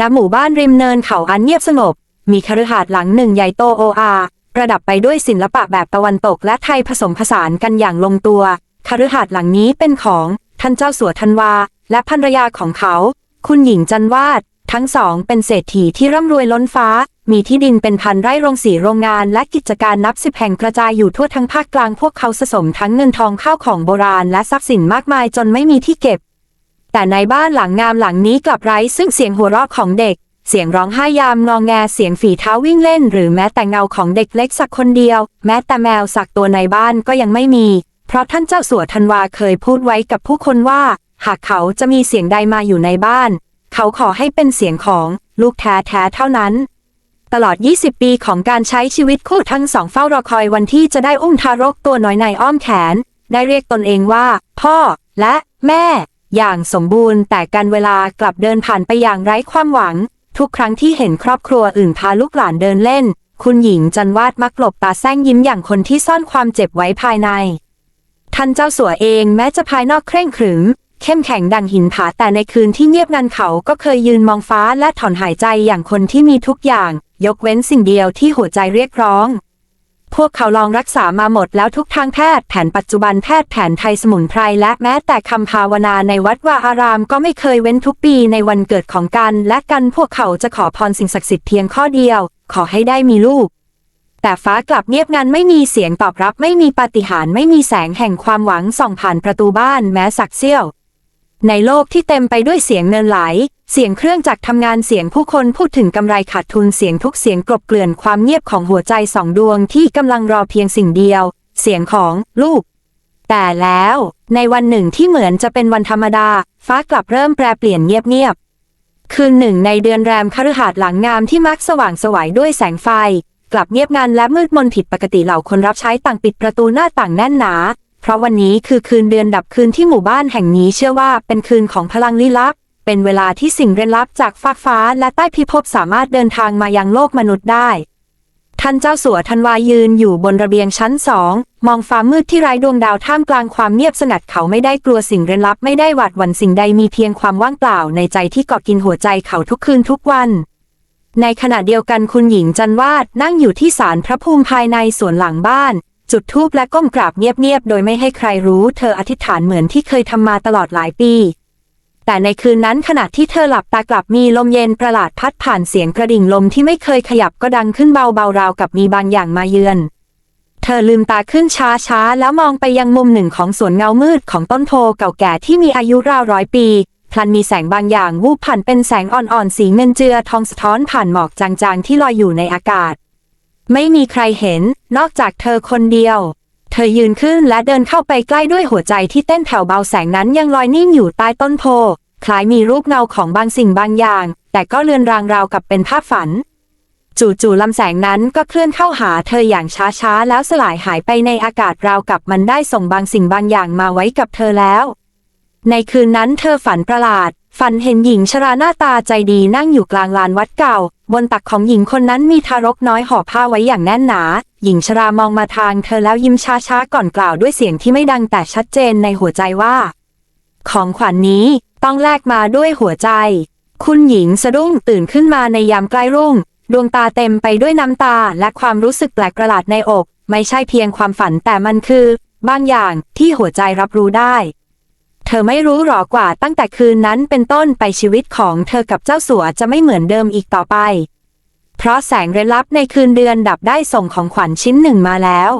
ณหมู่บ้านริมเนินเขาอันเงียบสงบ มีคฤหาสน์หลังหนึ่งใหญ่โตโออาประดับไปด้วยศิลปะแบบตะวันตกและไทยผสมผสานกันอย่างลงตัวคฤหาสน์หลังนี้เป็นของท่านเจ้าสัวธันวา และภรรยาของเขา คุณหญิงจันวาด ทั้งสองเป็นเศรษฐีที่ร่ำรวยล้นฟ้า มีที่ดินเป็นพันไร่โรงสีโรงงาน และกิจการนับสิบแห่งกระจายอยู่ทั่วทั้งภาคกลางพวกเขาสะสมทั้งเงินทองข้าวของโบราณและทรัพย์สินมากมายจนไม่มีที่เก็บ แต่ในบ้านหลังงามหลังนี้กลับไร้ซึ่งเสียงหัวเราะของเด็ก เสียงร้องไห้ยามงองแงเสียงฝีเท้าวิ่งเล่น หรือแม้แต่เงาของเด็กเล็กสักคนเดียว แม้แต่แมวสักตัวในบ้านก็ยังไม่มี เพราะท่านเจ้าสัวธันวาเคยพูดไว้กับผู้คนว่า หากเขาจะมีเสียงใดมาอยู่ในบ้าน เขาขอให้เป็นเสียงของลูกแท้ๆเท่านั้นตลอด 20 ปีของการใช้ชีวิตคู่ทั้งสองเฝ้ารอคอยวันที่จะได้อุ้มทารกตัวน้อยในอ้อมแขน ได้เรียกตนเองว่า พ่อและแม่ อย่างสมบูรณ์ แต่การเวลากลับเดินผ่านไปอย่างไร้ความหวัง ทุกครั้งที่เห็นครอบครัวอื่นพาลูกหลานเดินเล่น คุณหญิงจันวาดมักหลบตาแซงยิ้มอย่างคนที่ซ่อนความเจ็บไว้ภายใน ท่านเจ้าสัวเองแม้จะภายนอกเคร่งขรึม เข้มแข็งดังหินผาแต่ในคืนที่เงียบงันเขาก็เคยยืนมองฟ้าและถอนหายใจอย่างคนที่มีทุกอย่าง ยกเว้นสิ่งเดียวที่หัวใจเรียกร้อง พวกเขาลองรักษามาหมดแล้วทุกทางแพทย์แผนปัจจุบันแพทย์แผนไทยสมุนไพรและแม้แต่คำภาวนาในวัดวาอารามก็ไม่เคยเว้นทุกปีในวันเกิดของกันและกันพวกเขาจะขอพรสิ่งศักดิ์สิทธิ์เพียงข้อเดียว ขอให้ได้มีลูก แต่ฟ้ากลับเงียบงันไม่มีเสียงตอบรับไม่มีปาฏิหาริย์ไม่มีแสงแห่งความหวังส่องผ่านประตูบ้านแม้สักเสี้ยว ในโลกที่เต็มไปด้วยเสียงเนินไหล เสียงเครื่องจักรทำงานเสียงผู้คนพูดถึงกำไรขาดทุนเสียงทุกเสียงกลบเกลื่อนความเงียบของหัวใจสองดวงที่กำลังรอเพียงสิ่งเดียว เสียงของลูก แต่แล้ว ในวันหนึ่งที่เหมือนจะเป็นวันธรรมดา ฟ้ากลับเริ่มแปรเปลี่ยนเงียบๆคืนหนึ่งในเดือนแรมคฤหาสน์หลังงามที่มักสว่างสวยด้วยแสงไฟ กลับเงียบงันและมืดมนผิดปกติเหล่าคนรับใช้ต่างปิดประตูหน้าต่างแน่นหนา ราะวันนี้คือคืนเดือนดับคืนที่หมู่บ้านแห่งนี้เชื่อว่าเป็นคืนของพลังลี้ลับ เป็นเวลาที่สิ่งเร้นลับจากฟากฟ้าและใต้พิภพสามารถเดินทางมายังโลกมนุษย์ได้ ท่านเจ้าสัวธันวายืนอยู่บนระเบียงชั้นสองมองฟ้ามืดที่ไร้ดวงดาวท่ามกลางความเงียบสงัดเขาไม่ได้กลัวสิ่งเร้นลับไม่ได้หวาดหวั่นสิ่งใดมีเพียงความว่างเปล่าในใจที่เกาะกินหัวใจเขาทุกคืนทุกวันในขณะเดียวกันคุณหญิงจันวาดนั่งอยู่ที่ศาลพระภูมิภายในสวนหลังบ้าน จุดธูปและก้มกราบเงียบๆ โดยไม่ให้ใครรู้ เธออธิษฐานเหมือนที่เคยทำมาตลอดหลายปี แต่ในคืนนั้นขณะที่เธอหลับตากลับมีลมเย็นประหลาดพัดผ่านเสียงกระดิ่งลมที่ไม่เคยขยับก็ดังขึ้นเบาๆราวกับมีบางอย่างมาเยือน เธอลืมตาขึ้นช้าๆ แล้วมองไปยังมุมหนึ่งของสวนเงามืดของต้นโพเก่าแก่ที่มีอายุราวร้อยปีพลันมีแสงบางอย่างวูบผ่านเป็นแสงอ่อนๆ สีเงินเจือทองสะท้อนผ่านหมอกจางๆ ที่ลอยอยู่ในอากาศ ไม่มีใครเห็น นอกจากเธอคนเดียว เธอยืนขึ้นและเดินเข้าไปใกล้ด้วยหัวใจที่เต้นแผ่วเบาแสงนั้นยังลอยนิ่งอยู่ใต้ต้นโพ คล้ายมีรูปเงาของบางสิ่งบางอย่าง แต่ก็เลือนรางราวกับเป็นภาพฝัน จู่ๆลำแสงนั้นก็เคลื่อนเข้าหาเธออย่างช้าๆ แล้วสลายหายไปในอากาศราวกับมันได้ส่งบางสิ่งบางอย่างมาไว้กับเธอแล้ว ในคืนนั้นเธอฝันประหลาด ฝันเห็นหญิงชราหน้าตาใจดีนั่งอยู่กลางลานวัดเก่า บนตักของหญิงคนนั้นมีทารกน้อยห่อผ้าไว้อย่างแน่นหนา หญิงชรามองมาทางเธอแล้วยิ้มช้าๆก่อนกล่าวด้วยเสียงที่ไม่ดังแต่ชัดเจนในหัวใจว่า ของขวัญนนี้ต้องแลกมาด้วยหัวใจ คุณหญิงสะดุ้งตื่นขึ้นมาในยามใกล้รุ่ง ดวงตาเต็มไปด้วยน้ำตาและความรู้สึกแปลกประหลาดในอก ไม่ใช่เพียงความฝันแต่มันคือ บางอย่างที่หัวใจรับรู้ได้ เธอไม่รู้หรอกว่าตั้งแต่คืนนั้นเป็นต้นไปชีวิตของเธอกับเจ้าสัวจะไม่เหมือนเดิมอีกต่อไป เพราะแสงเร้นลับในคืนเดือนดับได้ส่งของขวัญชิ้นหนึ่งมาแล้ว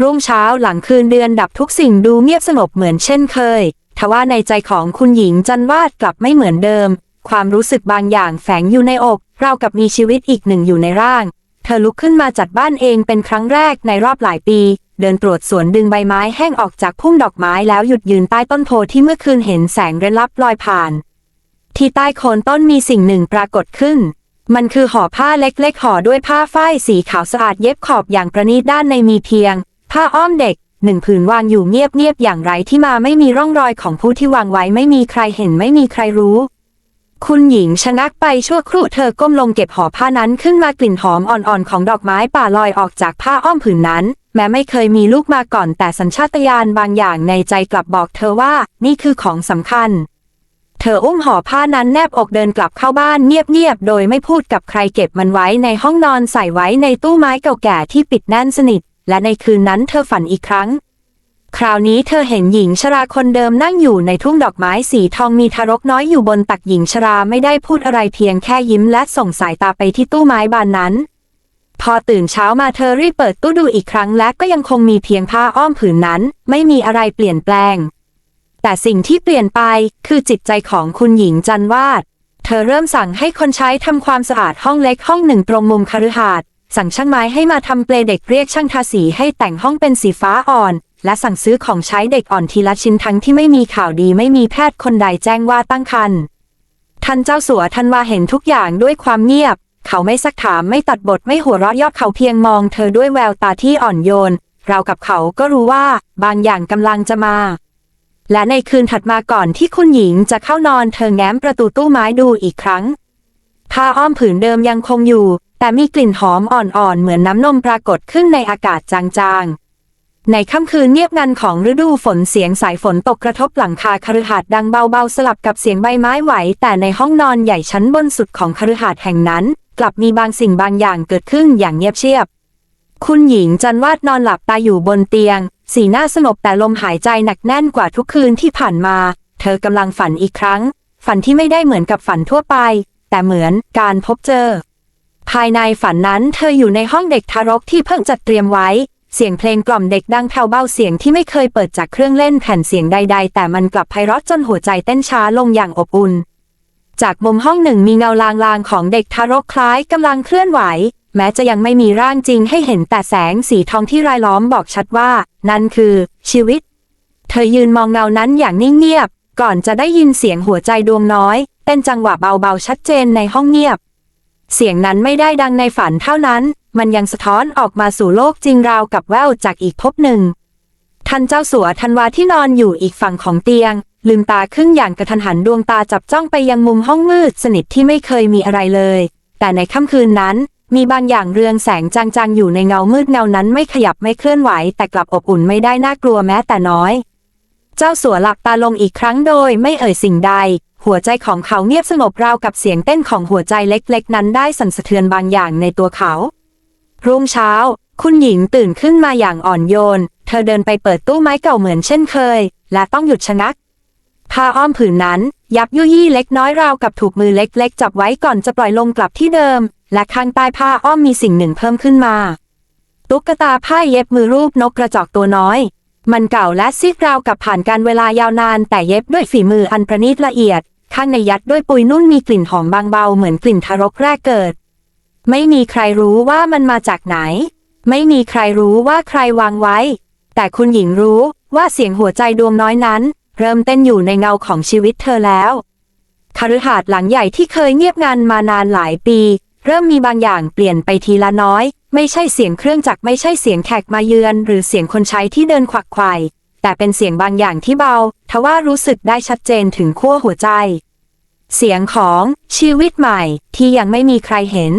รุ่งเช้าหลังคืนเดือนดับทุกสิ่งดูเงียบสงบเหมือนเช่นเคย ทว่าในใจของคุณหญิงจันวาดกลับไม่เหมือนเดิม ความรู้สึกบางอย่างแฝงอยู่ในอก เรากับมีชีวิตอีกหนึ่งอยู่ในร่าง ธอลุกขึ้นมาจัดบ้านเองเป็นครั้งแรกในรอบหลายปี เดินตรวจสวนดึงใบไม้แห้งออกจากพุ่มดอกไม้แล้วหยุดยืนใต้ต้นโพที่เมื่อคืนเห็นแสงเร้นลับลอยผ่าน ที่ใต้โคนต้นมีสิ่งหนึ่งปรากฏขึ้น มันคือห่อผ้าเล็กๆห่อด้วยผ้าฝ้ายสีขาวสะอาดเย็บขอบอย่างประณีตด้านในมีเพียง ผ้าอ้อมเด็กหนึ่งผืนวางอยู่เงียบๆอย่างไรที่มาไม่มีร่องรอยของผู้ที่วางไว้ไม่มีใครเห็นไม่มีใครรู้ คุณหญิงชะงักไปชั่วครู่เธอก้มลงเก็บห่อผ้านั้นขึ้นมากลิ่นหอมอ่อนๆของดอกไม้ป่าลอยออกจากผ้าอ้อมผืนนั้น แม้ไม่เคยมีลูกมาก่อนแต่สัญชาตญาณบางอย่างในใจกลับบอกเธอว่านี่คือของสำคัญ เธออุ้มห่อผ้านั้นแนบอกเดินกลับเข้าบ้านเงียบๆโดยไม่พูดกับใครเก็บมันไว้ในห้องนอนใส่ไว้ในตู้ไม้เก่าแก่ที่ปิดแน่นสนิท และในคืนนั้นเธอฝันอีกครั้ง คราวนี้เธอเห็นหญิงชราคนเดิมนั่งอยู่ในทุ่งดอกไม้สีทองมีทารกน้อยอยู่บนตักหญิงชราไม่ได้พูดอะไรเพียงแค่ยิ้มและส่งสายตาไปที่ตู้ไม้บานนั้น พอตื่นเช้ามาเธอรีบเปิดตู้ดูอีกครั้งและก็ยังคงมีเพียงผ้าอ้อมผืนนั้น ไม่มีอะไรเปลี่ยนแปลง แต่สิ่งที่เปลี่ยนไปคือจิตใจของคุณหญิงจันวาด เธอเริ่มสั่งให้คนใช้ทำความสะอาดห้องเล็กห้องหนึ่งตรงมุมคฤหาสน์สั่งช่างไม้ให้มาทำเปลเด็กเรียกช่างทาสีให้แต่งห้องเป็นสีฟ้าอ่อน และสั่งซื้อของใช้เด็กอ่อนทีละชิ้นทั้งที่ไม่มีข่าวดีไม่มีแพทย์คนใดแจ้งว่าตั้งครรภ์ท่านเจ้าสัวทันว่าเห็นทุกอย่างด้วยความเงียบ เขาไม่ซักถามไม่ตัดบทไม่หัวเราะยอบเขาเพียงมองเธอด้วยแววตาที่อ่อนโยน เรากับเขาก็รู้ว่าบางอย่างกำลังจะมา และในคืนถัดมาก่อนที่คุณหญิงจะเข้านอนเธอแง้มประตูตู้ไม้ดูอีกครั้งผ้าอ้อมผืนเดิมยังคงอยู่ แต่มีกลิ่นหอมอ่อนๆ เหมือนน้ำนมปรากฏขึ้นในอากาศจางๆ ในค่ำคืนเงียบงันของฤดูฝนเสียงสายฝนตกกระทบหลังคาคฤหาสน์ดังเบาๆสลับกับเสียงใบไม้ไหว แต่ในห้องนอนใหญ่ชั้นบนสุดของคฤหาสน์แห่งนั้น กลับมีบางสิ่งบางอย่างเกิดขึ้นอย่างเงียบเชียบ คุณหญิงจันวาดนอนหลับตาอยู่บนเตียง สีหน้าสงบแต่ลมหายใจหนักแน่นกว่าทุกคืนที่ผ่านมา เธอกำลังฝันอีกครั้ง ฝันที่ไม่ได้เหมือนกับฝันทั่วไป แต่เหมือนการพบเจอ ภายในฝันนั้นเธออยู่ในห้องเด็กทารกที่เพิ่งจัดเตรียมไว้ เสียงเพลงกล่อมเด็กดังแผ่วเบาเสียงที่ไม่เคยเปิดจากเครื่องเล่นแผ่นเสียงใด ๆ แต่มันกลับไพเราะจนหัวใจเต้นช้าลงอย่างอบอุ่น จากมุมห้องหนึ่งมีเงาลางๆของเด็กทารกคล้ายกำลังเคลื่อนไหว แม้จะยังไม่มีร่างจริงให้เห็นแต่แสงสีทองที่รายล้อมบอกชัดว่า นั่นคือ ชีวิต เธอยืนมองเงานั้นอย่างนิ่งเงียบ ก่อนจะได้ยินเสียงหัวใจดวงน้อยเต้นจังหวะเบาๆชัดเจนในห้องเงียบ เสียงนั้นไม่ได้ดังในฝันเท่านั้น มันยังสะท้อนออกมาสู่โลกจริงราวกับแววจากอีกภพหนึ่ง ท่านเจ้าสัวทันวาที่นอนอยู่อีกฝั่งของเตียง ลืมตาขึ้นอย่างกระทันหันดวงตาจับจ้องไปยังมุมห้องมืดสนิทที่ไม่เคยมีอะไรเลย แต่ในค่ำคืนนั้น มีบางอย่างเรืองแสงจางๆอยู่ในเงามืดเงานั้นไม่ขยับไม่เคลื่อนไหว แต่กลับอบอุ่นไม่ได้น่ากลัวแม้แต่น้อย เจ้าสัวหลับตาลงอีกครั้งโดยไม่เอ่ยสิ่งใด หัวใจของเขาเงียบสงบราวกับเสียงเต้นของหัวใจเล็กๆ นั้นได้สั่นสะเทือนบางอย่างในตัวเขา รุ่งเช้า คุณหญิงตื่นขึ้นมาอย่างอ่อนโยน เธอเดินไปเปิดตู้ไม้เก่าเหมือนเช่นเคย และต้องหยุดชะงักผ้าอ้อมผืนนั้น ยับยุยี่เล็กน้อยราวกับถูกมือเล็กๆ จับไว้ก่อนจะปล่อยลงกลับที่เดิม และข้างใต้ผ้าอ้อมมีสิ่งหนึ่งเพิ่มขึ้นมา ตุ๊กตาผ้าเย็บมือรูปนกกระจอกตัวน้อย มันเก่าและซีดราวกับผ่านการเวลายาวนาน แต่เย็บด้วยฝีมืออันประณีตละเอียด ข้างในยัดด้วยปุยนุ่นมีกลิ่นหอมบางเบาเหมือนกลิ่นทารกแรกเกิด ไม่มีใครรู้ว่ามันมาจากไหน ไม่มีใครรู้ว่าใครวางไว้ แต่คุณหญิงรู้ว่าเสียงหัวใจดวงน้อยนั้น เริ่มเต้นอยู่ในเงาของชีวิตเธอแล้วคฤหาสน์หลังใหญ่ที่เคยเงียบงันมานานหลายปี เริ่มมีบางอย่างเปลี่ยนไปทีละน้อย ไม่ใช่เสียงเครื่องจักรไม่ใช่เสียงแขกมาเยือน หรือเสียงคนใช้ที่เดินขวักไขว่แต่เป็นเสียงบางอย่างที่เบาทว่ารู้สึกได้ชัดเจนถึงขั้วหัวใจ เสียงของชีวิตใหม่ที่ยังไม่มีใครเห็น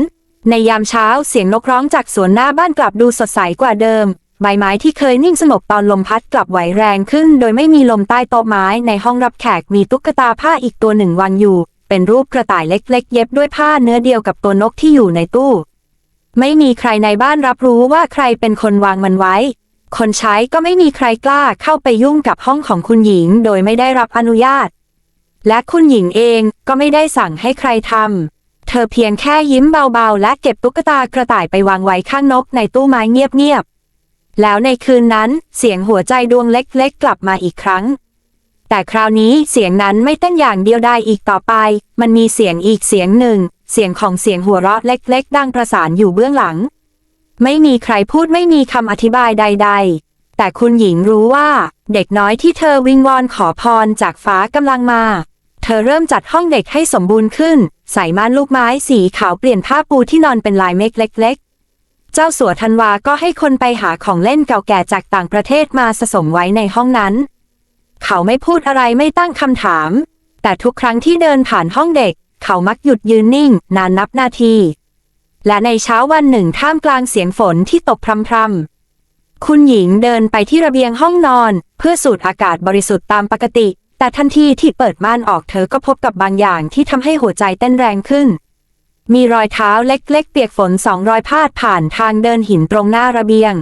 ในยามเช้าเสียงนกร้องจากสวนหน้าบ้านกลับดูสดใสกว่าเดิม ใบไม้ที่เคยนิ่งสงบตอนลมพัดกลับไหวแรงขึ้น โดยไม่มีลมใต้โต๊ะไม้ในห้องรับแขกมีตุ๊กตาผ้าอีกตัวหนึ่งวางอยู่ เป็นรูปกระต่ายเล็กๆ เย็บด้วยผ้าเนื้อเดียวกับตัวนกที่อยู่ในตู้ ไม่มีใครในบ้านรับรู้ว่าใครเป็นคนวางมันไว้ คนใช้ก็ไม่มีใครกล้าเข้าไปยุ่งกับห้องของคุณหญิงโดยไม่ได้รับอนุญาต และคุณหญิงเองก็ไม่ได้สั่งให้ใครทำ เธอเพียงแค่ยิ้มเบาๆ และเก็บตุ๊กตากระต่ายไปวางไว้ข้างนกในตู้ไม้เงียบๆ แล้วในคืนนั้นเสียงหัวใจดวงเล็กๆ กลับมาอีกครั้ง แต่คราวนี้เสียงนั้นไม่เต้นอย่างเดียวไดายอีกต่อไป มันมีเสียงอีกเสียงหนึ่ง เสียงของเสียงหัวเราะเล็กๆ ดังประสานอยู่เบื้องหลัง ไม่มีใครพูดไม่มีคำอธิบายใด ๆ แต่คุณหญิงรู้ว่า เด็กน้อยที่เธอวิงวอนขอพรจากฟ้ากำลังมา เธอเริ่มจัดห้องเด็กให้สมบูรณ์ขึ้น ใส่ม่านลูกไม้สีขาวเปลี่ยนผ้าปูที่นอนเป็นลายเมฆเล็ก ๆ เจ้าสัวธันวาก็ให้คนไปหาของเล่นเก่าแก่จากต่างประเทศมาสะสมไว้ในห้องนั้น เขาไม่พูดอะไรไม่ตั้งคำถาม แต่ทุกครั้งที่เดินผ่านห้องเด็ก เขามักหยุดยืนนิ่ง นานนับนาที และในเช้าวันหนึ่งท่ามกลางเสียงฝนที่ตกพรำๆคุณหญิงเดินไปที่ระเบียงห้องนอน เพื่อสูดอากาศบริสุทธิ์ตามปกติ แต่ทันทีที่เปิดม่านออกเธอก็พบกับบางอย่างที่ทำให้หัวใจเต้นแรงขึ้น มีรอยเท้าเล็กๆ เปียกฝนสองรอยพาดผ่านทางเดินหินตรงหน้าระเบียง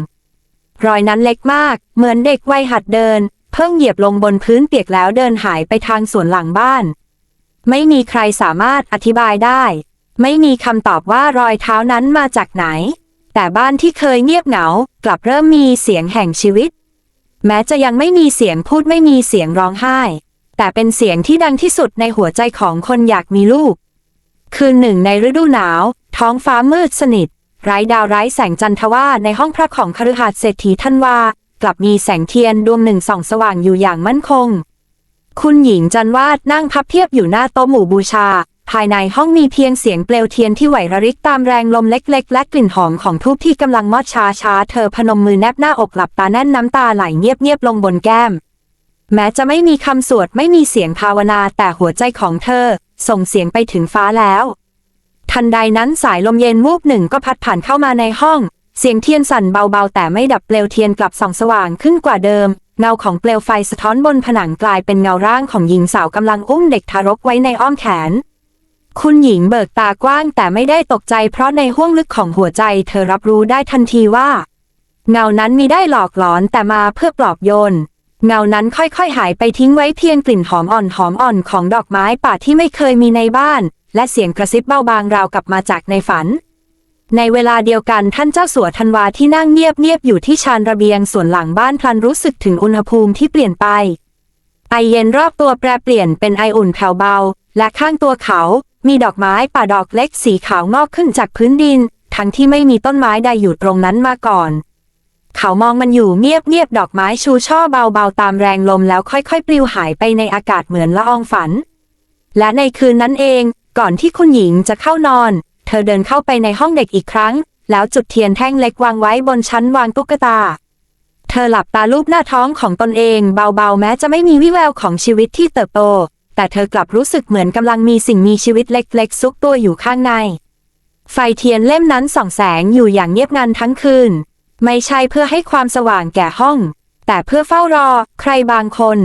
รอยนั้นเล็กมาก เหมือนเด็กวัยหัดเดิน พิ่งเหยียบลงบนพื้นเปียกแล้วเดินหายไปทางสวนหลังบ้าน ไม่มีใครสามารถอธิบายได้ ไม่มีคำตอบว่ารอยเท้านั้นมาจากไหน แต่บ้านที่เคยเงียบเหงา กลับเริ่มมีเสียงแห่งชีวิต แม้จะยังไม่มีเสียงพูดไม่มีเสียงร้องไห้ แต่เป็นเสียงที่ดังที่สุดในหัวใจของคนอยากมีลูก คืนหนึ่งในฤดูหนาว ท้องฟ้ามืดสนิท ไร้ดาวไร้แสงจันทว่าในห้องพระของคฤหาสน์เศรษฐีท่านว่า กลับมีแสงเทียนดวงหนึ่งส่องสว่างอยู่อย่างมั่นคง คุณหญิงจันวาดนั่งพับเพียบอยู่หน้าโต๊ะหมู่บูชา ภายในห้องมีเพียงเสียงเปลวเทียนที่ไหวระริกตามแรงลมเล็ก ๆ และกลิ่นหอมของทูบที่กำลังมอดช้าช้าๆเธอพนมมือแนบหน้าอกหลับตาแน่นน้ำตาไหลเงียบๆลงบนแก้ม แม้จะไม่มีคำสวดไม่มีเสียงภาวนาแต่หัวใจของเธอ ส่งเสียงไปถึงฟ้าแล้วทันใดนั้นสายลมเย็นวูบหนึ่งก็พัดผ่านเข้ามาในห้อง เสียงเทียนสั่นเบาๆ แต่ไม่ดับเปลวเทียนกลับส่องสว่างขึ้นกว่าเดิม เงาของเปลวไฟสะท้อนบนผนังกลายเป็นเงาร่างของหญิงสาวกำลังอุ้มเด็กทารกไว้ในอ้อมแขน คุณหญิงเบิกตากว้างแต่ไม่ได้ตกใจเพราะในห้วงลึกของหัวใจเธอรับรู้ได้ทันทีว่า เงานั้นมีได้หลอกหลอนแต่มาเพื่อปลอบโยนเงานั้นค่อยๆ หายไปทิ้งไว้เพียงกลิ่นหอมอ่อนหอมอ่อนของดอกไม้ป่าที่ไม่เคยมีในบ้าน และเสียงกระซิบเบาบางราวกลับมาจากในฝัน ในเวลาเดียวกันท่านเจ้าสัวธันวาที่นั่งเงียบๆอยู่ที่ชานระเบียงส่วนหลังบ้านพลันรู้สึกถึงอุณหภูมิที่เปลี่ยนไป ไอเย็นรอบตัวแปรเปลี่ยนเป็นไออุ่นแผ่วเบา และข้างตัวเขา มีดอกไม้ป่าดอกเล็กสีขาวงอกขึ้นจากพื้นดิน ทั้งที่ไม่มีต้นไม้ใดอยู่ตรงนั้นมาก่อน เขามองมันอยู่เงียบๆดอกไม้ชูช่อเบาๆตามแรงลมแล้วค่อยๆปลิวหายไปในอากาศเหมือนละอองฝัน และในคืนนั้นเอง ก่อนที่คุณหญิงจะเข้านอน เธอเดินเข้าไปในห้องเด็กอีกครั้ง แล้วจุดเทียนแท่งเล็กวางไว้บนชั้นวางตุ๊กตา เธอหลับตาลูบหน้าท้องของตนเองเบาๆ แม้จะไม่มีวิแววของชีวิตที่เติบโต แต่เธอกลับรู้สึกเหมือนกำลังมีสิ่งมีชีวิตเล็กๆ ซุกตัวอยู่ข้างใน ไฟเทียนเล่มนั้นส่องแสงอยู่อย่างเงียบงันทั้งคืน ไม่ใช่เพื่อให้ความสว่างแก่ห้อง แต่เพื่อเฝ้ารอ ใครบางคน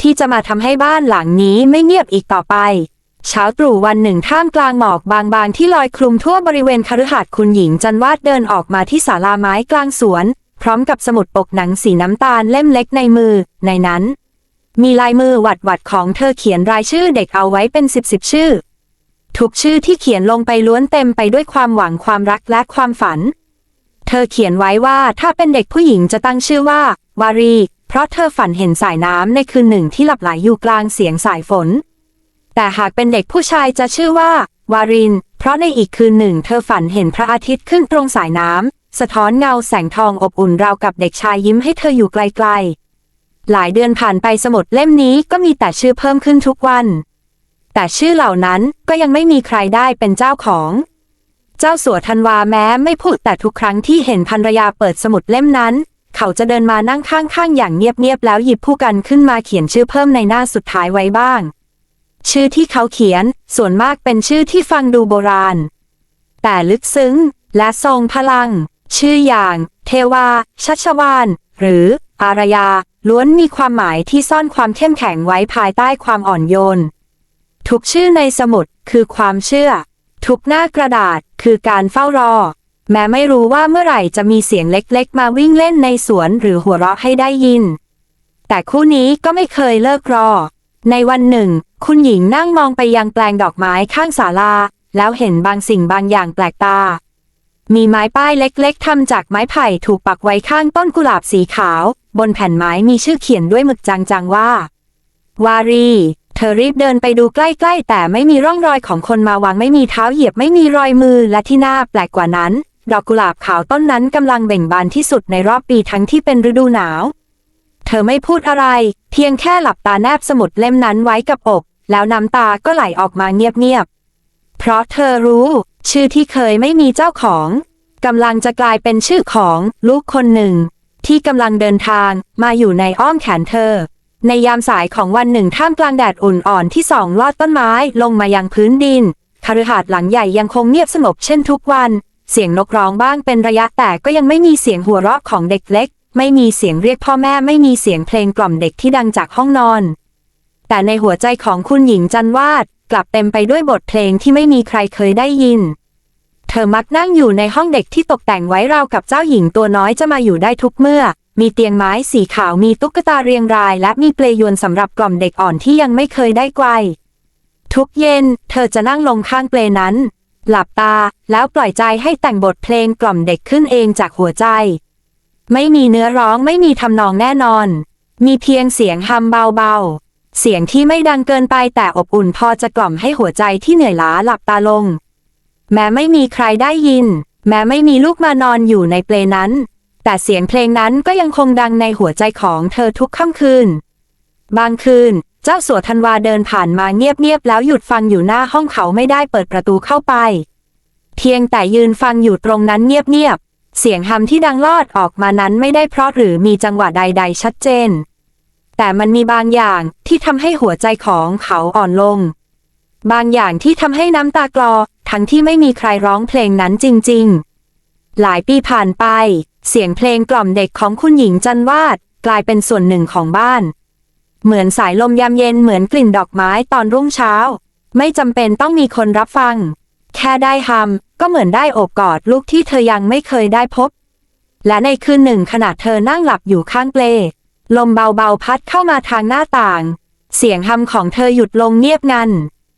ที่จะมาทำให้บ้านหลังนี้ไม่เงียบอีกต่อไป เช้าตรู่วันหนึ่งท่ามกลางหมอกบางๆ ที่ลอยคลุมทั่วบริเวณคฤหาสน์คุณหญิงจันวาดเดินออกมาที่ศาลาไม้กลางสวน พร้อมกับสมุดปกหนังสีน้ำตาลเล่มเล็กในมือ ในนั้น มีลายมือหวัดหวัดๆของเธอเขียนรายชื่อเด็กเอาไว้เป็นสิบสิบชื่อ ทุกชื่อที่เขียนลงไปล้วนเต็มไปด้วยความหวังความรักและความฝัน เธอเขียนไว้ว่าถ้าเป็นเด็กผู้หญิงจะตั้งชื่อว่า วารี เพราะเธอฝันเห็นสายน้ำในคืนหนึ่งที่หลับไหลอยู่กลางเสียงสายฝน แต่หากเป็นเด็กผู้ชายจะชื่อว่า วาริน เพราะในอีกคืนหนึ่งเธอฝันเห็นพระอาทิตย์ขึ้นตรงสายน้ำ สะท้อนเงาแสงทองอบอุ่นราวกับเด็กชายยิ้มให้เธออยู่ไกลๆ หลายเดือนผ่านไปสมุดเล่มนี้ก็มีแต่ชื่อเพิ่มขึ้นทุกวัน แต่ชื่อเหล่านั้นก็ยังไม่มีใครได้เป็นเจ้าของ เจ้าสัวธันวาแม้ไม่พูดแต่ทุกครั้งที่เห็นภรรยาเปิดสมุดเล่มนั้น เขาจะเดินมานั่งข้างๆอย่างเงียบๆแล้วหยิบผู้กันขึ้นมาเขียนชื่อเพิ่มในหน้าสุดท้ายไว้บ้าง ชื่อที่เขาเขียนส่วนมากเป็นชื่อที่ฟังดูโบราณ แต่ลึกซึ้งและทรงพลัง ชื่ออย่าง เทวา ชัชวาน หรือ อารยา ล้วนมีความหมายที่ซ่อนความเข้มแข็งไว้ภายใต้ความอ่อนโยน ทุกชื่อในสมุดคือความเชื่อ ทุกหน้ากระดาษคือการเฝ้ารอ แม้ไม่รู้ว่าเมื่อไหร่จะมีเสียงเล็กๆ มาวิ่งเล่นในสวนหรือหัวเราะให้ได้ยิน แต่คู่นี้ก็ไม่เคยเลิกรอ ในวันหนึ่ง คุณหญิงนั่งมองไปยังแปลงดอกไม้ข้างศาลา แล้วเห็นบางสิ่งบางอย่างแปลกตา มีไม้ป้ายเล็กๆทำจากไม้ไผ่ถูกปักไว้ข้างต้นกุหลาบสีขาว บนแผ่นไม้มีชื่อเขียนด้วยหมึกจางๆว่า วารี เธอรีบเดินไปดูใกล้ๆ แต่ไม่มีร่องรอยของคนมาวางไม่มีเท้าเหยียบไม่มีรอยมือและที่น่าแปลกกว่านั้น ดอกกุหลาบขาวต้นนั้นกำลังเบ่งบานที่สุดในรอบปีทั้งที่เป็นฤดูหนาว เธอไม่พูดอะไร เพียงแค่หลับตาแนบสมุดเล่มนั้นไว้กับอก แล้วน้ำตาก็ไหลออกมาเงียบๆ เพราะเธอรู้ ชื่อที่เคยไม่มีเจ้าของกำลังจะกลายเป็นชื่อของลูกคนหนึ่ง ที่กำลังเดินทางมาอยู่ในอ้อมแขนเธอ ในยามสายของวันหนึ่งท่ามกลางแดดอุ่นอ่อนที่ส่องลอดต้นไม้ลงมายังพื้นดินคฤหาสน์หลังใหญ่ยังคงเงียบสงบเช่นทุกวัน เสียงนกร้องบ้างเป็นระยะแต่ก็ยังไม่มีเสียงหัวเราะของเด็กเล็ก ไม่มีเสียงเรียกพ่อแม่ไม่มีเสียงเพลงกล่อมเด็กที่ดังจากห้องนอน แต่ในหัวใจของคุณหญิงจันวาดกลับเต็มไปด้วยบทเพลงที่ไม่มีใครเคยได้ยิน เธอมักนั่งอยู่ในห้องเด็กที่ตกแต่งไว้ราวกับเจ้าหญิงตัวน้อยจะมาอยู่ได้ทุกเมื่อ มีเตียงไม้สีขาวมีตุ๊กตาเรียงราย และมีเปลยวนสำหรับกล่อมเด็กอ่อนที่ยังไม่เคยได้ไกวทุกเย็น เธอจะนั่งลงข้างเปลนั้น หลับตาแล้วปล่อยใจให้แต่งบทเพลงกล่อมเด็กขึ้นเองจากหัวใจ ไม่มีเนื้อร้องไม่มีทำนองแน่นอน มีเพียงเสียงฮัมเบาๆ เสียงที่ไม่ดังเกินไปแต่อบอุ่นพอจะกล่อมให้หัวใจที่เหนื่อยล้าหลับตาลง แม้ไม่มีใครได้ยิน แม้ไม่มีลูกมานอนอยู่ในเปลนั้น แต่เสียงเพลงนั้นก็ยังคงดังในหัวใจของเธอทุกค่ำคืน บางคืน เจ้าสัวธันวาเดินผ่านมาเงียบๆแล้วหยุดฟังอยู่หน้าห้องเขาไม่ได้เปิดประตูเข้าไป เพียงแต่ยืนฟังอยู่ตรงนั้นเงียบๆ เสียงฮัมที่ดังลอดออกมานั้นไม่ได้เพราะหรือมีจังหวะใด ๆ ชัดเจน แต่มันมีบางอย่างที่ทำให้หัวใจของเขาอ่อนลง บางอย่างที่ทำให้น้ำตากลอ ทั้งที่ไม่มีใครร้องเพลงนั้นจริง ๆ หลายปีผ่านไป เสียงเพลงกล่อมเด็กของคุณหญิงจันวาดกลายเป็นส่วนหนึ่งของบ้าน เหมือนสายลมยามเย็นเหมือนกลิ่นดอกไม้ตอนรุ่งเช้า ไม่จำเป็นต้องมีคนรับฟัง แค่ได้ฮัม ก็เหมือนได้โอบกอดลูกที่เธอยังไม่เคยได้พบ และในคืนหนึ่งขณะเธอนั่งหลับอยู่ข้างเปลลมเบาๆพัดเข้ามาทางหน้าต่าง เสียงฮัมของเธอหยุดลงเงียบงัน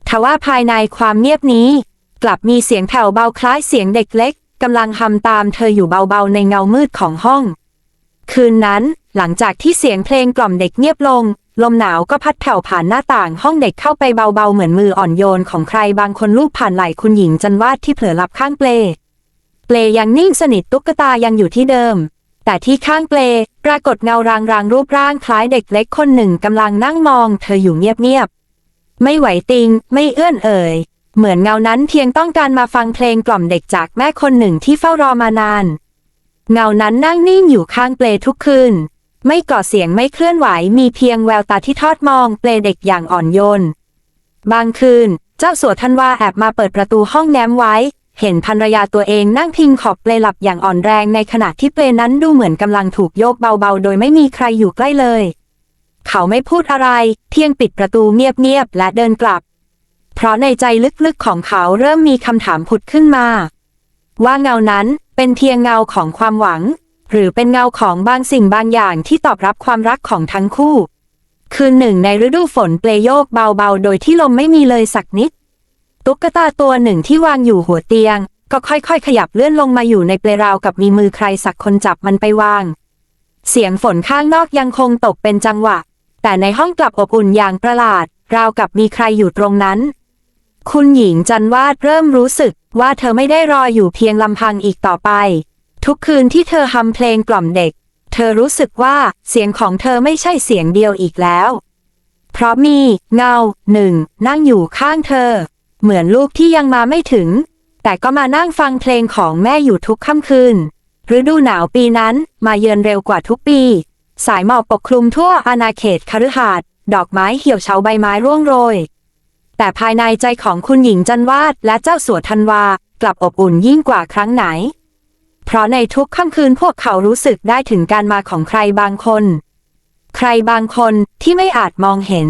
ทว่าภายในความเงียบนี้ กลับมีเสียงแผ่วเบาคล้ายเสียงเด็กเล็กกำลังฮัมตามเธออยู่เบาๆในเงามืดของห้อง คืนนั้น หลังจากที่เสียงเพลงกล่อมเด็กเงียบลง ลมหนาวก็พัดแผ่วผ่านหน้าต่างห้องเด็กเข้าไปเบาๆ เหมือนมืออ่อนโยนของใครบางคนลูบผ่านไหล่คุณหญิงจันวาดที่เผลอหลับข้างเปลเปลยังนิ่งสนิทตุ๊กตายังอยู่ที่เดิม แต่ที่ข้างเปลปรากฏเงารางรางๆรูปร่างคล้ายเด็กเล็กคนหนึ่งกำลังนั่งมอง เธออยู่เงียบๆไม่ไหวติง ไม่เอื้อนเอ่ยเหมือนเงานั้นเพียงต้องการมาฟังเพลงกล่อมเด็กจากแม่คนหนึ่งที่เฝ้ารอมานาน เงานั้นนั่งนิ่งอยู่ข้างเปลทุกคืน ไม่ก่อเสียงไม่เคลื่อนไหวมีเพียงแววตาที่ทอดมองเปลเด็กอย่างอ่อนโยน บางคืน เจ้าสัวทันวาแอบมาเปิดประตูห้องแนมไว้ เห็นภรรยาตัวเองนั่งพิงขอบเปลหลับอย่างอ่อนแรงในขณะที่เปลนั้นดูเหมือนกำลังถูกโยกเบาๆ โดยไม่มีใครอยู่ใกล้เลย เขาไม่พูดอะไรเพียงปิดประตูเงียบๆและเดินกลับ เพราะในใจลึกๆของเขาเริ่มมีคำถามผุดขึ้นมา ว่าเงานั้นเป็นเพียงเงาของความหวัง หรือเป็นเงาของบางสิ่งบางอย่างที่ตอบรับความรักของทั้งคู่ คืนหนึ่งในฤดูฝนเปลโยกเบาๆ โดยที่ลมไม่มีเลยสักนิด ตุ๊กตาตัวหนึ่งที่วางอยู่หัวเตียง ก็ค่อยๆ ขยับเลื่อนลงมาอยู่ในเปลราวกับมีมือใครสักคนจับมันไปวาง เสียงฝนข้างนอกยังคงตกเป็นจังหวะ แต่ในห้องกลับอบอุ่นอย่างประหลาด ราวกับมีใครอยู่ตรงนั้น คุณหญิงจันวาดเริ่มรู้สึกว่าเธอไม่ได้รออยู่เพียงลำพังอีกต่อไป ทุกคืนที่เธอฮัมเพลงกล่อมเด็ก เธอรู้สึกว่าเสียงของเธอไม่ใช่เสียงเดียวอีกแล้ว เพราะมีเงาหนึ่งนั่งอยู่ข้างเธอ เหมือนลูกที่ยังมาไม่ถึง แต่ก็มานั่งฟังเพลงของแม่อยู่ทุกค่ำคืนฤดูหนาวปีนั้นมาเยือนเร็วกว่าทุกปี สายหมอกปกคลุมทั่วอาณาเขตคฤหาสน์ดอกไม้เหี่ยวเฉาใบไม้ร่วงโรย แต่ภายในใจของคุณหญิงจันวาดและเจ้าสัวธันวากลับอบอุ่นยิ่งกว่าครั้งไหน เพราะในทุกค่ำคืนพวกเขารู้สึกได้ถึงการมาของใครบางคน ใครบางคนที่ไม่อาจมองเห็น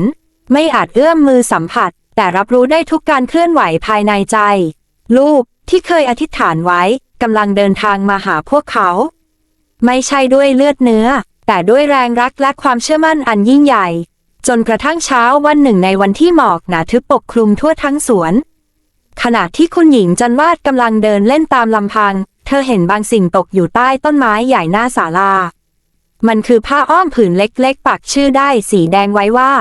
ไม่อาจเอื้อมมือสัมผัส แต่รับรู้ได้ทุกการเคลื่อนไหวภายในใจ ลูกที่เคยอธิษฐานไว้กำลังเดินทางมาหาพวกเขา ไม่ใช่ด้วยเลือดเนื้อ แต่ด้วยแรงรักและความเชื่อมั่นอันยิ่งใหญ่ จนกระทั่งเช้าวันหนึ่งในวันที่หมอกหนาทึบปกคลุมทั่วทั้งสวน ขณะที่คุณหญิงจันวาดกำลังเดินเล่นตามลำพัง เธอเห็นบางสิ่งตกอยู่ใต้ต้นไม้ใหญ่หน้าศาลา มันคือผ้าอ้อมผืนเล็กๆ ปักชื่อได้สีแดงไว้ว่า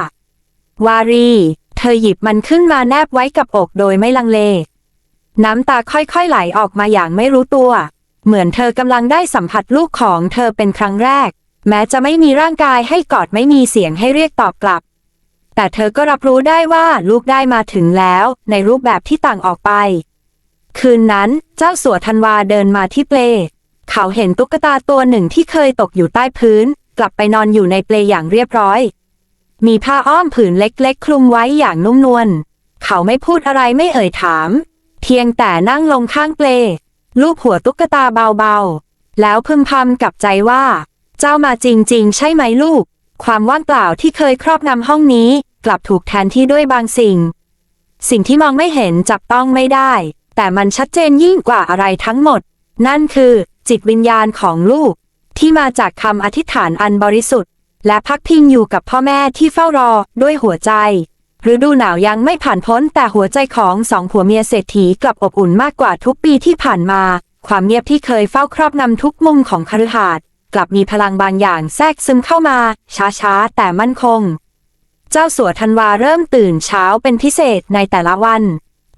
วารี เธอหยิบมันขึ้นมาแนบไว้กับอกโดยไม่ลังเล น้ำตาค่อยๆไหลออกมาอย่างไม่รู้ตัว เหมือนเธอกำลังได้สัมผัสลูกของเธอเป็นครั้งแรก แม้จะไม่มีร่างกายให้กอดไม่มีเสียงให้เรียกตอบกลับ แต่เธอก็รับรู้ได้ว่าลูกได้มาถึงแล้วในรูปแบบที่ต่างออกไป คืนนั้นเจ้าสัวธันวาเดินมาที่เปล เขาเห็นตุ๊กตาตัวหนึ่งที่เคยตกอยู่ใต้พื้น กลับไปนอนอยู่ในเปลอย่างเรียบร้อย มีผ้าอ้อมผืนเล็กๆ คลุมไว้อย่างนุ่มนวล เขาไม่พูดอะไรไม่เอ่ยถาม เพียงแต่นั่งลงข้างเปล ลูบหัวตุ๊กตาเบาๆ แล้วพึมพำกับใจว่า เจ้ามาจริงๆ ใช่ไหมลูก ความว่างเปล่าที่เคยครอบงำห้องนี้ กลับถูกแทนที่ด้วยบางสิ่ง สิ่งที่มองไม่เห็นจับต้องไม่ได้ แต่มันชัดเจนยิ่งกว่าอะไรทั้งหมด นั่นคือ จิตวิญญาณของลูก ที่มาจากคำอธิษฐานอันบริสุทธิ์ และพักพิงอยู่กับพ่อแม่ที่เฝ้ารอด้วยหัวใจฤดูหนาวยังไม่ผ่านพ้นแต่หัวใจของสองผัวเมียเศรษฐีกลับอบอุ่นมากกว่าทุกปีที่ผ่านมา ความเงียบที่เคยเฝ้าครอบงำทุกมุมของคฤหาสน์กลับมีพลังบางอย่างแทรกซึมเข้ามา ช้าๆ แต่มั่นคง เจ้าสัวธันวาเริ่มตื่นเช้าเป็นพิเศษในแต่ละวัน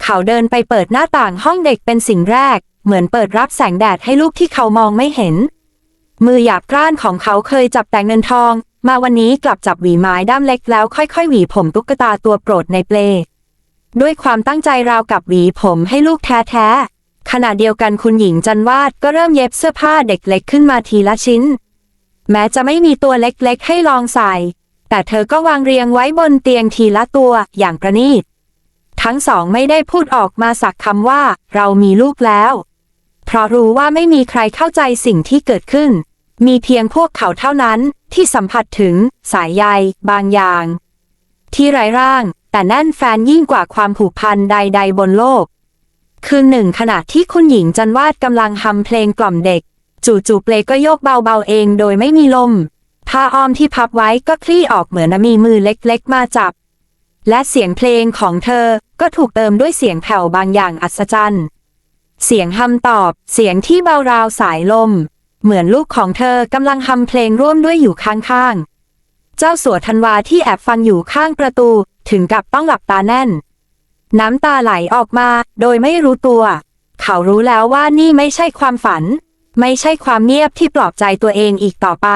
เขาเดินไปเปิดหน้าต่างห้องเด็กเป็นสิ่งแรก เหมือนเปิดรับแสงแดดให้ลูกที่เขามองไม่เห็น มือหยาบกร้านของเขาเคยจับแต่เงินทอง มาวันนี้กลับจับหวีไม้ด้ามเล็กแล้วค่อยๆ หวีผมตุ๊กตาตัวโปรดในเปลด้วยความตั้งใจราวกับหวีผมให้ลูกแท้ๆขณะเดียวกันคุณหญิงจันวาดก็เริ่มเย็บเสื้อผ้าเด็กเล็กขึ้นมาทีละชิ้น แม้จะไม่มีตัวเล็กๆ ให้ลองใส่ แต่เธอก็วางเรียงไว้บนเตียงทีละตัวอย่างประณีต ทั้งสองไม่ได้พูดออกมาสักคำว่า เรามีลูกแล้ว เพราะรู้ว่าไม่มีใครเข้าใจสิ่งที่เกิดขึ้น มีเพียงพวกเขาเท่านั้นที่สัมผัสถึงสายใยบางอย่าง ที่ไร้ร่าง แต่แน่นแฟนยิ่งกว่าความผูกพันใด ๆ บนโลก คืนหนึ่งขณะที่คุณหญิงจันวาดกำลังฮัมเพลงกล่อมเด็ก จู่ๆเปลก็โยกเบาๆเองโดยไม่มีลมผ้าอ้อมที่พับไว้ก็คลี่ออกเหมือนมีมือเล็กๆ มาจับ และเสียงเพลงของเธอก็ถูกเติมด้วยเสียงแผ่วบางอย่างอัศจรรย์ เสียงฮัมตอบ เสียงที่เบาราวสายลม เหมือนลูกของเธอกำลังฮัมเพลงร่วมด้วยอยู่ข้างๆ เจ้าสัวธันวาที่แอบฟังอยู่ข้างประตูถึงกับต้องหลับตาแน่น น้ำตาไหลออกมาโดยไม่รู้ตัว เขารู้แล้วว่านี่ไม่ใช่ความฝัน ไม่ใช่ความเงียบที่ปลอบใจตัวเองอีกต่อไป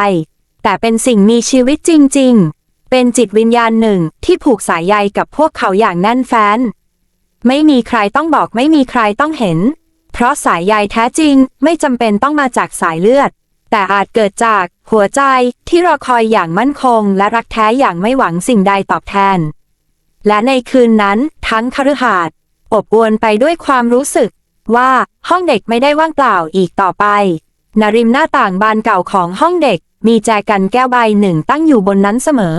แต่เป็นสิ่งมีชีวิตจริง ๆ เป็นจิตวิญญาณหนึ่งที่ผูกสายใยกับพวกเขาอย่างแน่นแฟ้น ไม่มีใครต้องบอกไม่มีใครต้องเห็น เพราะสายใยแท้จริงไม่จำเป็นต้องมาจากสายเลือด แต่อาจเกิดจากหัวใจที่รอคอยอย่างมั่นคง และรักแท้อย่างไม่หวังสิ่งใดตอบแทน และในคืนนั้นทั้งคฤหาสน์อบอวลไปด้วยความรู้สึกว่าห้องเด็กไม่ได้ว่างเปล่าอีกต่อไปณริมหน้าต่างบานเก่าของห้องเด็กมีแจกันแก้วใบหนึ่งตั้งอยู่บนนั้นเสมอ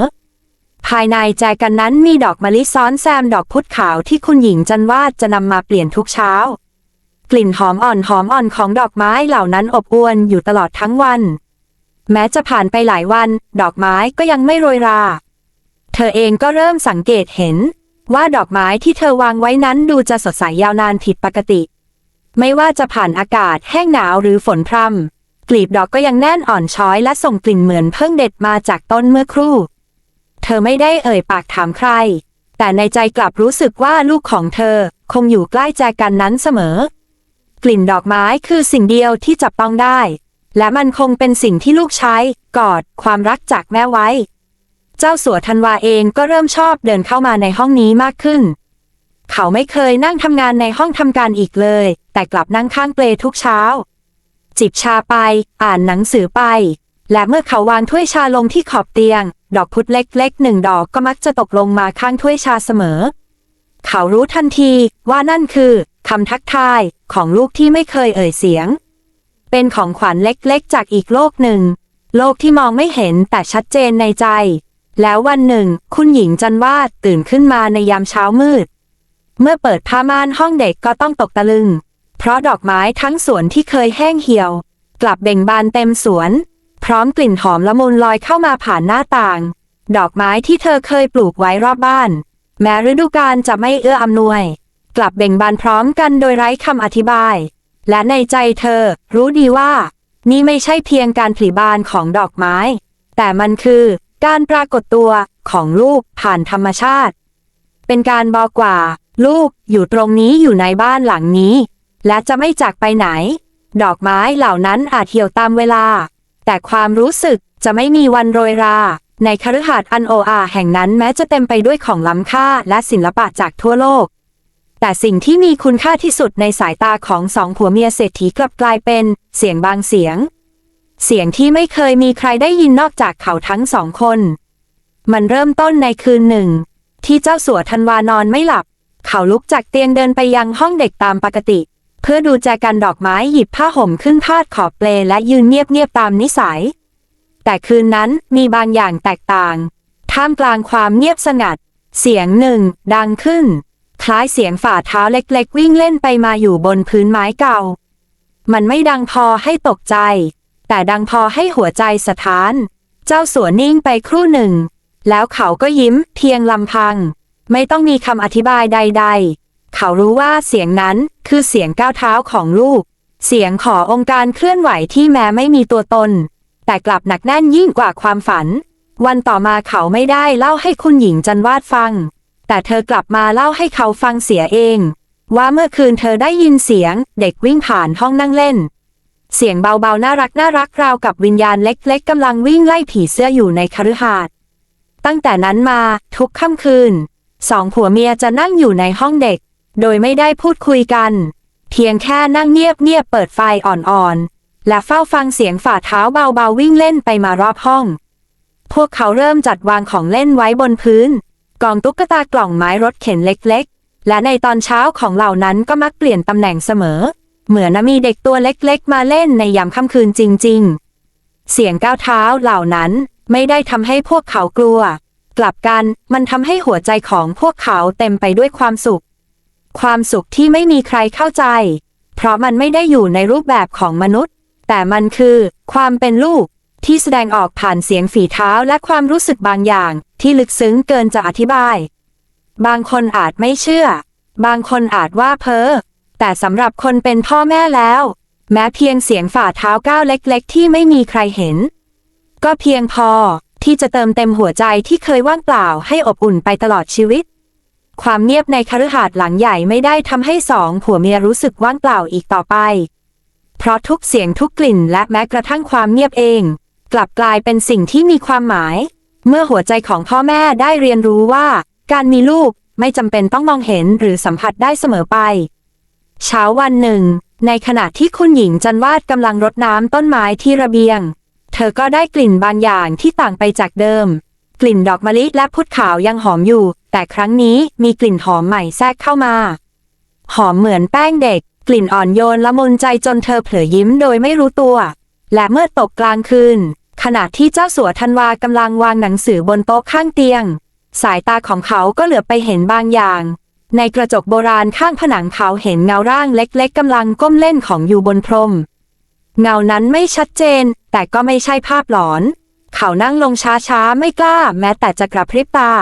ภายในแจกันนั้นมีดอกมะลิซ้อนแซมดอกพุธขาวที่คุณหญิงจันวาดจะนำมาเปลี่ยนทุกเช้า กลิ่นหอมอ่อนหอมอ่อนของดอกไม้เหล่านั้นอบอวลอยู่ตลอดทั้งวัน แม้จะผ่านไปหลายวัน ดอกไม้ก็ยังไม่โรยรา เธอเองก็เริ่มสังเกตเห็น ว่าดอกไม้ที่เธอวางไว้นั้นดูจะสดใสยาวนานผิดปกติ ไม่ว่าจะผ่านอากาศแห้งหนาวหรือฝนพรำกลีบดอกก็ยังแน่นอ่อนช้อยและส่งกลิ่นเหมือนเพิ่งเด็ดมาจากต้นเมื่อครู่ เธอไม่ได้เอ่ยปากถามใคร แต่ในใจกลับรู้สึกว่าลูกของเธอคงอยู่ใกล้แจกันนั้นเสมอ กลิ่นดอกไม้คือสิ่งเดียวที่จับต้องได้ และมันคงเป็นสิ่งที่ลูกใช้กอดความรักจากแม่ไว้ เจ้าสัวธันวาเองก็เริ่มชอบเดินเข้ามาในห้องนี้มากขึ้น เขาไม่เคยนั่งทำงานในห้องทำการอีกเลย แต่กลับนั่งข้างเปลทุกเช้า จิบชาไป อ่านหนังสือไป และเมื่อเขาวางถ้วยชาลงที่ขอบเตียง ดอกพุธเล็กๆหนึ่งดอกก็มักจะตกลงมาข้างถ้วยชาเสมอ เขารู้ทันทีว่านั่นคือคำทักทายของลูกที่ไม่เคยเอ่ยเสียง เป็นของขวัญเล็กๆ จากอีกโลกหนึ่ง โลกที่มองไม่เห็นแต่ชัดเจนในใจ แล้ววันหนึ่ง คุณหญิงจันวาดตื่นขึ้นมาในยามเช้ามืด เมื่อเปิดผ้าม่านห้องเด็กก็ต้องตกตะลึง เพราะดอกไม้ทั้งสวนที่เคยแห้งเหี่ยว กลับเบ่งบานเต็มสวน พร้อมกลิ่นหอมละมุนลอยเข้ามาผ่านหน้าต่าง ดอกไม้ที่เธอเคยปลูกไว้รอบบ้าน แม้ฤดูกาลจะไม่เอื้ออำนวย กลับเบ่งบานพร้อมกันโดยไร้คำอธิบาย และในใจเธอ รู้ดีว่า นี่ไม่ใช่เพียงการผลิบานของดอกไม้ แต่มันคือ การปรากฏตัวของลูกผ่านธรรมชาติ เป็นการบอกว่า ลูกอยู่ตรงนี้อยู่ในบ้านหลังนี้ และจะไม่จากไปไหน ดอกไม้เหล่านั้นอาจเหี่ยวตามเวลา แต่ความรู้สึกจะไม่มีวันโรยรา ในคฤหาสน์อันโออาแห่งนั้นแม้จะเต็มไปด้วยของล้ำค่าและศิลปะจากทั่วโลก แต่สิ่งที่มีคุณค่าที่สุดในสายตาของสองผัวเมียเศรษฐีกลับกลายเป็น เสียงบางเสียง เสียงที่ไม่เคยมีใครได้ยินนอกจากเขาทั้งสองคน มันเริ่มต้นในคืนหนึ่ง ที่เจ้าสัวธันวานอนไม่หลับ เขาลุกจากเตียงเดินไปยังห้องเด็กตามปกติ เพื่อดูแจกันดอกไม้หยิบผ้าห่มขึ้นพาดขอบเปลและยืนเงียบๆตามนิสัย แต่คืนนั้นมีบางอย่างแตกต่าง ท่ามกลางความเงียบสงัด เสียงหนึ่ง ดังขึ้น คล้ายเสียงฝ่าเท้าเล็กๆ วิ่งเล่นไปมาอยู่บนพื้นไม้เก่า มันไม่ดังพอให้ตกใจ แต่ดังพอให้หัวใจสะท้าน เจ้าสัวนิ่งไปครู่หนึ่ง แล้วเขาก็ยิ้มเพียงลำพัง ไม่ต้องมีคำอธิบายใด ๆ เขารู้ว่าเสียงนั้นคือเสียงก้าวเท้าของลูก เสียงขอองค์การเคลื่อนไหวที่แม้ไม่มีตัวตน แต่กลับหนักแน่นยิ่งกว่าความฝัน วันต่อมาเขาไม่ได้เล่าให้คุณหญิงจันวาดฟัง แต่เธอกลับมาเล่าให้เขาฟังเสียเอง ว่าเมื่อคืนเธอได้ยินเสียงเด็กวิ่งผ่านห้องนั่งเล่น เสียงเบาๆน่ารักน่ารักราวกับวิญญาณเล็กๆกำลังวิ่งไล่ผีเสื้ออยู่ในคฤหาสน์ตั้งแต่นั้นมาทุกค่ำคืนสองผัวเมียจะนั่งอยู่ในห้องเด็ก โดยไม่ได้พูดคุยกัน เพียงแค่นั่งเงียบๆเปิดไฟอ่อนๆ และเฝ้าฟังเสียงฝ่าเท้าเบาๆวิ่งเล่นไปมารอบห้อง พวกเขาเริ่มจัดวางของเล่นไว้บนพื้น กองตุ๊กตากล่องไม้รถเข็นเล็กๆ และในตอนเช้าของเหล่านั้นก็มักเปลี่ยนตำแหน่งเสมอ เหมือนมีเด็กตัวเล็กๆ มาเล่นในยามค่ำคืนจริง ๆ เสียงก้าวเท้าเหล่านั้นไม่ได้ทำให้พวกเขากลัว กลับกันมันทำให้หัวใจของพวกเขาเต็มไปด้วยความสุข ความสุขที่ไม่มีใครเข้าใจ เพราะมันไม่ได้อยู่ในรูปแบบของมนุษย์ แต่มันคือความเป็นลูกที่แสดงออกผ่านเสียงฝีเท้าและความรู้สึกบางอย่างที่ลึกซึ้งเกินจะอธิบาย บางคนอาจไม่เชื่อ บางคนอาจว่าเพ้อ แต่สำหรับคนเป็นพ่อแม่แล้ว แม้เพียงเสียงฝ่าเท้าก้าวเล็ก ๆ ที่ไม่มีใครเห็น ก็เพียงพอที่จะเติมเต็มหัวใจที่เคยว่างเปล่าให้อบอุ่นไปตลอดชีวิต ความเงียบในคฤหาสน์หลังใหญ่ไม่ได้ทำให้สองผัวเมียรู้สึกว่างเปล่าอีกต่อไป เพราะทุกเสียงทุกกลิ่นและแม้กระทั่งความเงียบเอง กลับกลายเป็นสิ่งที่มีความหมาย เมื่อหัวใจของพ่อแม่ได้เรียนรู้ว่า การมีลูกไม่จำเป็นต้องมองเห็นหรือสัมผัสได้เสมอไป เช้าวันหนึ่ง ในขณะที่คุณหญิงจันวาดกำลังรดน้ำต้นไม้ที่ระเบียง เธอก็ได้กลิ่นบางอย่างที่ต่างไปจากเดิม กลิ่นดอกมะลิและพุทธขาวยังหอมอยู่ แต่ครั้งนี้มีกลิ่นหอมใหม่แทรกเข้ามา หอมเหมือนแป้งเด็ก กลิ่นอ่อนโยนละมุนใจจนเธอเผลอยิ้มโดยไม่รู้ตัว และเมื่อตกกลางคืน ขณะที่เจ้าสัวธันวากำลังวางหนังสือบนโต๊ะข้างเตียง สายตาของเขาก็เหลือไปเห็นบางอย่าง ในกระจกโบราณข้างผนังเขาเห็นเงาร่างเล็กๆกำลังก้มเล่นของอยู่บนพรม เงานั้นไม่ชัดเจน แต่ก็ไม่ใช่ภาพหลอน เขานั่งลงช้าๆ ไม่กล้า แม้แต่จะกระพริบตา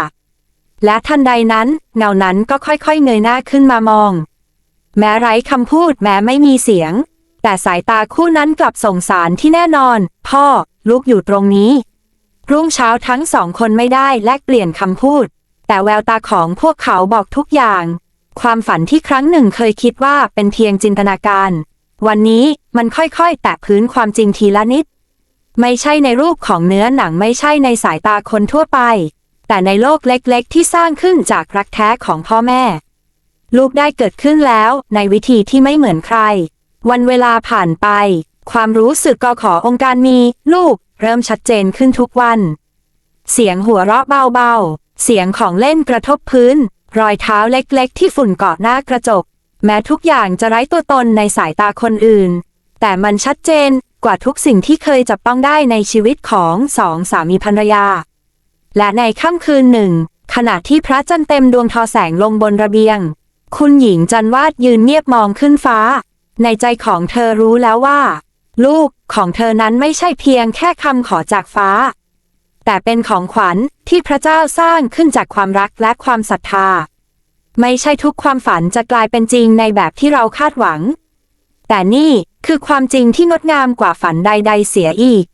และทันใดนั้น เงานั้นก็ค่อยๆ เงยหน้าขึ้นมามอง แม้ไร้คำพูดแม้ไม่มีเสียง แต่สายตาคู่นั้นกลับส่งสารที่แน่นอน พ่อ ลูกอยู่ตรงนี้ รุ่งเช้าทั้งสองคนไม่ได้แลกเปลี่ยนคำพูด แต่แววตาของพวกเขาบอกทุกอย่าง ความฝันที่ครั้งหนึ่งเคยคิดว่าเป็นเพียงจินตนาการ วันนี้มันค่อยๆ แตะพื้นความจริงทีละนิด ไม่ใช่ในรูปของเนื้อหนังไม่ใช่ในสายตาคนทั่วไป แต่ในโลกเล็กๆ ที่สร้างขึ้นจากรักแท้ของพ่อแม่ ลูกได้เกิดขึ้นแล้วในวิธีที่ไม่เหมือนใคร วันเวลาผ่านไป ความรู้สึกก็ขอองค์การมี ลูก เริ่มชัดเจนขึ้นทุกวัน เสียงหัวเราะเบาๆ เสียงของเล่นกระทบพื้น รอยเท้าเล็กๆ ที่ฝุ่นเกาะหน้ากระจก แม้ทุกอย่างจะไร้ตัวตนในสายตาคนอื่น แต่มันชัดเจน กว่าทุกสิ่งที่เคยจับต้องได้ในชีวิตของสองสามีภรรยา และในค่ำคืนหนึ่ง ขณะที่พระจันทร์เต็มดวงทอแสงลงบนระเบียง คุณหญิงจันวาดยืนเงียบมองขึ้นฟ้า ในใจของเธอรู้แล้วว่า ลูกของเธอนั้นไม่ใช่เพียงแค่คำขอจากฟ้า แต่เป็นของขวัญที่พระเจ้าสร้างขึ้นจากความรักและความศรัทธา ไม่ใช่ทุกความฝันจะกลายเป็นจริงในแบบที่เราคาดหวัง แต่นี่ คือความจริงที่งดงามกว่าฝันใดๆเสียอีก